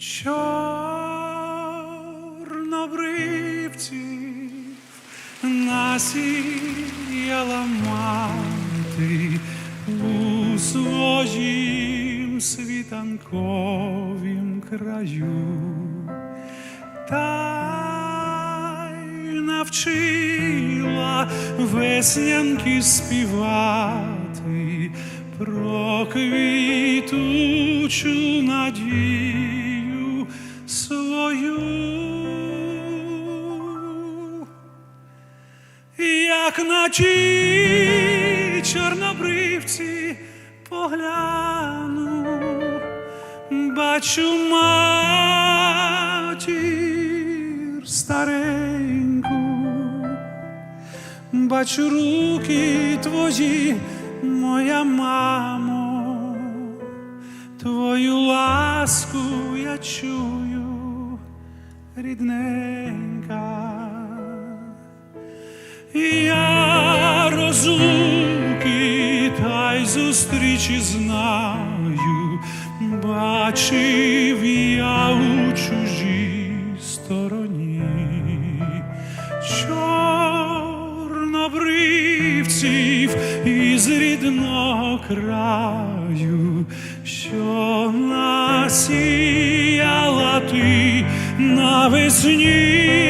чорнобривців насіяла мати у своїм світанковім краю. Та й навчила веснянки співати про квітучу надію Як на ті чорнобривці погляну, бачу матір стареньку, бачу руки твої, моя мамо, твою ласку я чую, рідненька. Я розлуки та й зустрічі знаю, бачив я у чужій стороні. Чорнобривців із рідного краю, що насіяла ти навесні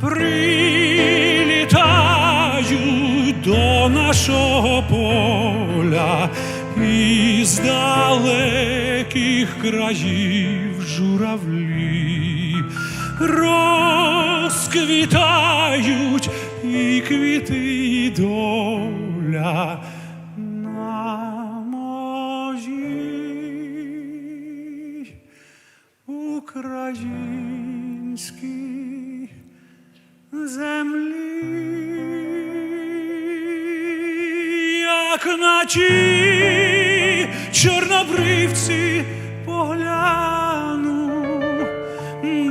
Прилітають до нашого поля із далеких країв журавлі. Розквітають і квіти і доля українській землі, як на чорнобривці погляну,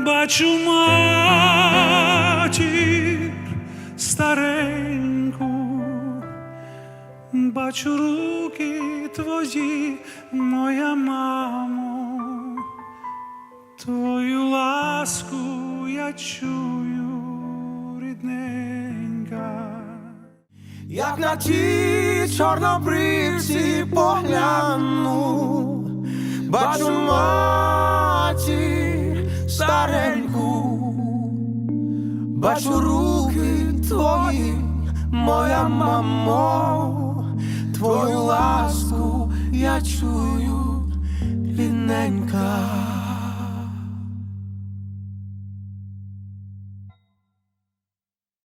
бачу матір стареньку, бачу руки твої, моя мамо. Твою ласку я чую, Як на ті чорнобривці погляну, бачу матір стареньку, бачу руки твої, моя мамо, твою ласку я чую, рідненька.